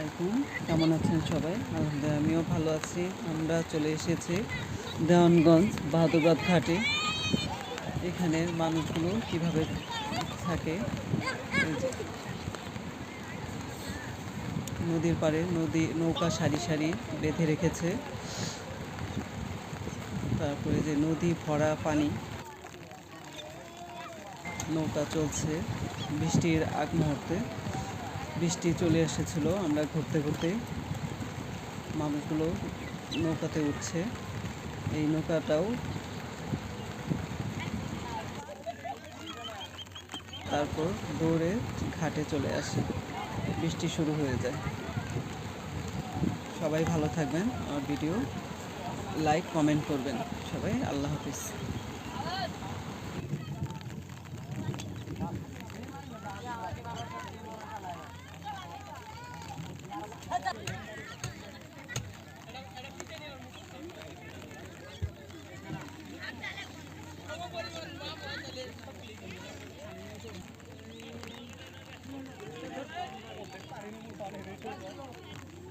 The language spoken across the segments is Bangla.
আলাইকুম। কেমন আছেন সবাই? আলহামদুলিল্লাহ, আমিও ভালো আছি। আমরা চলে এসেছি দেওয়ানগঞ্জ বাহাদুরবাদ ঘাটে। এখানের মানুষগুলো কীভাবে থাকে? নদীর পাড়ে নদী, নৌকা সারি সারি বেঁধে রেখেছে। তারপরে যে নদী ভরা পানি, নৌকা চলছে বৃষ্টির আগ মুহূর্তে। বৃষ্টি চলে এসেছিল, আমরা ঘুরতে ঘুরতে মানুষগুলো নৌকাতে উঠছে। এই নৌকাটাও তারপর দৌড়ে ঘাটে চলে আসে। বৃষ্টি শুরু হয়ে যায়। সবাই ভালো থাকবেন, আমার ভিডিও লাইক, কমেন্ট করবেন। সবাই আল্লাহ হাফিজ।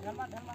Dharma, dharma.